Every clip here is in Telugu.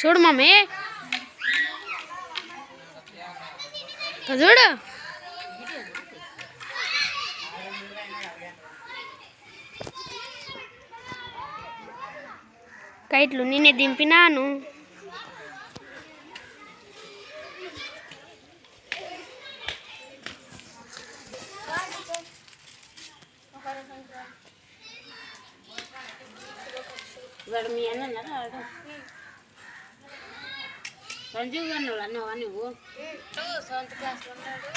చూడు మమ్మీ చూడు కైట్లు నిన్నే దింపినాను వాడు మీ అన్న ఉన్నారా వాడు సంజీవ్ గారు అన్నావా నువ్వు సెవెంత్ క్లాస్లో ఉన్నాడు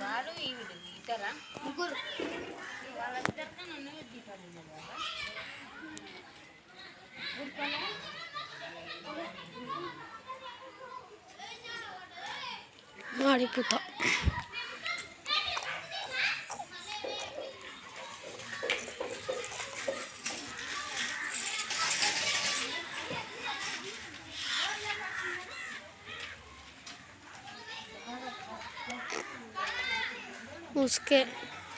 వాడు ఈవిడు ఇద్దరా ముగ్గురు వాళ్ళిద్దరితో నన్ను దీపాలు మాడిపోతా. उसके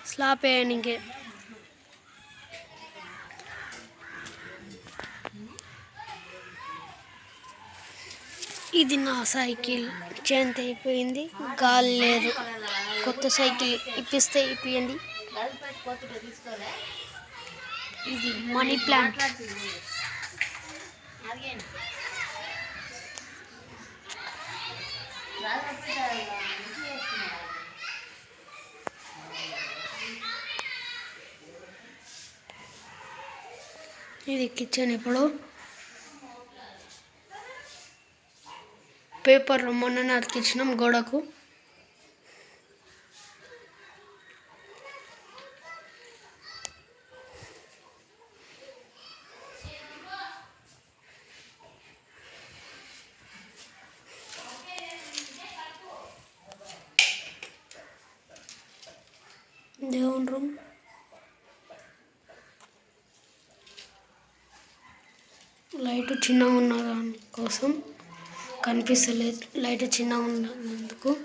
स्लाब వేయడానికి ఇది నా సైకిల్ చేంత అయిపోయింది గాలి లేదు కొత్త సైకిల్ ఇప్పిస్తే ఇప్పియండి గది పెట్టుకోతుంటే తీసుకోలే ఇది మనీ ప్లాంట్ అడిగాను ఇది కిచెన్ ఇప్పుడు. పేపర్లు మొన్న అతికించినాం గోడకు. దేవుని రూమ్. లైట్ చిన్నగా ఉన్న దాని కోసం కనిపిస్తలేదు. లైట్ చిన్నగా ఉన్నందుకు.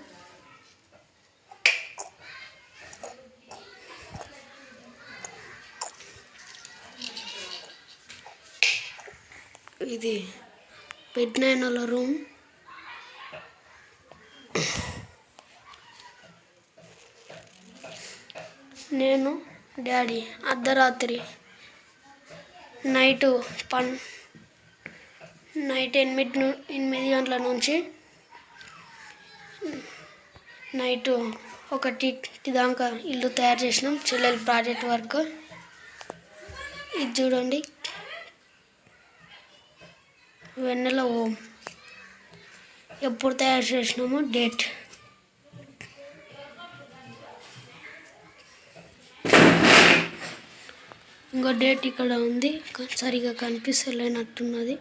ఇది బెడ్ నైనల రూమ్. నేను డాడీ అర్ధరాత్రి నైటు పన్ నైట్ ఎనిమిది ను ఎనిమిది గంటల నుంచి నైట్ ఒకటి దాకా ఇల్లు తయారు చేసినాం చెల్లెలు ప్రాజెక్ట్ వర్క్. ఇది చూడండి. వెన్నెల ఓం. ఎప్పుడు తయారు చేసినామో డేట్. ఇంకో డేట్ ఇక్కడ ఉంది సరిగా కనిపిస్తలేనట్టున్నది.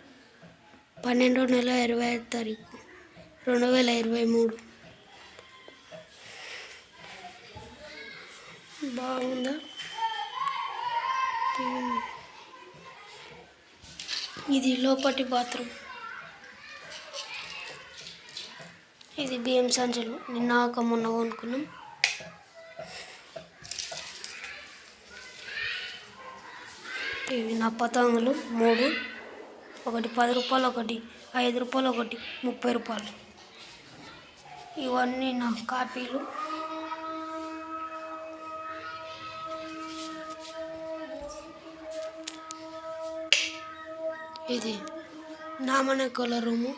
పన్నెండు నెల ఇరవై ఐదు తారీఖు రెండు వేల ఇరవై మూడు. బాగుందా? ఇది లోపటి బాత్రూమ్. ఇది బియ్యం సంచులు నిన్న ఒక మొన్న కొనుక్కున్నాం. ఇవి నా పతంగులు. మూడు. ఒకటి పది రూపాయలు ఒకటి ఐదు రూపాయలు ఒకటి ముప్పై రూపాయలు. ఇవన్నీ నా కాపీలు. ఇది నామనకుల రూము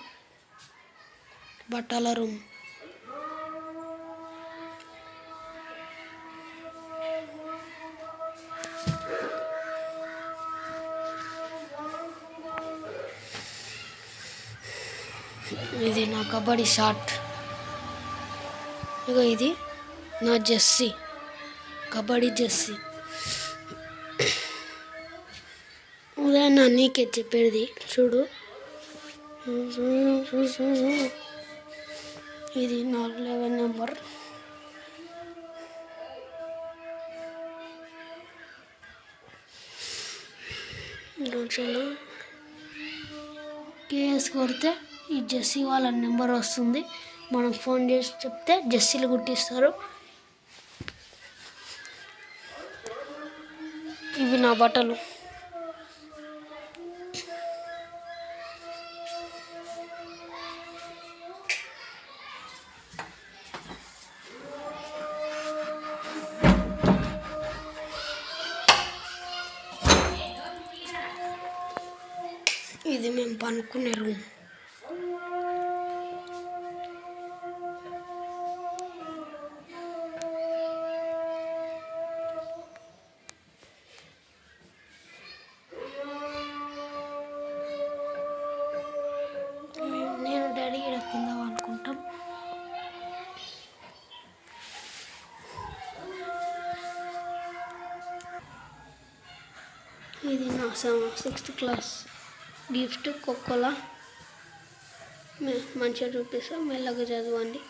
బట్టల రూమ్. ఇది నా కబడ్డీ షాట్. ఇక ఇది నా జెస్సీ కబడ్డీ జెస్సీ ఉదయం నీకే చెప్పేది. చూడు. ఇది నా లెవెన్ నెంబర్. రోజులు కేఎస్ కొడితే ఈ జెస్సీ వాళ్ళ నెంబర్ వస్తుంది. మనం ఫోన్ చేసి చెప్తే జెస్సీలు కుట్టిస్తారు నా బట్టలు. ఇది మేము పనుకునే రూమ్. ఇది నా సిక్స్త్ క్లాస్ గిఫ్ట్ కొక్కోలా మంచిగా చూపిస్తా మెల్లగా చదవండి.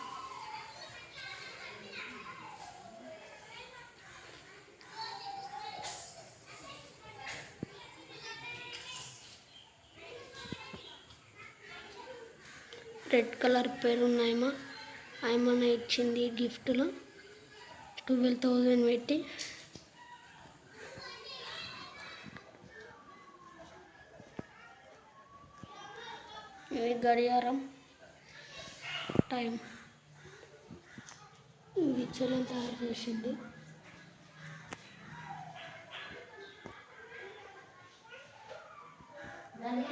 రెడ్ కలర్ పేరు ఉన్నాయమ్మా ఆయమ్మ ఇచ్చింది గిఫ్ట్లో ట్వెల్వ్ థౌజండ్ పెట్టి. ఇది గడియారం టైం. ఇది చెల్లెలు తయారు చేసింది. దాని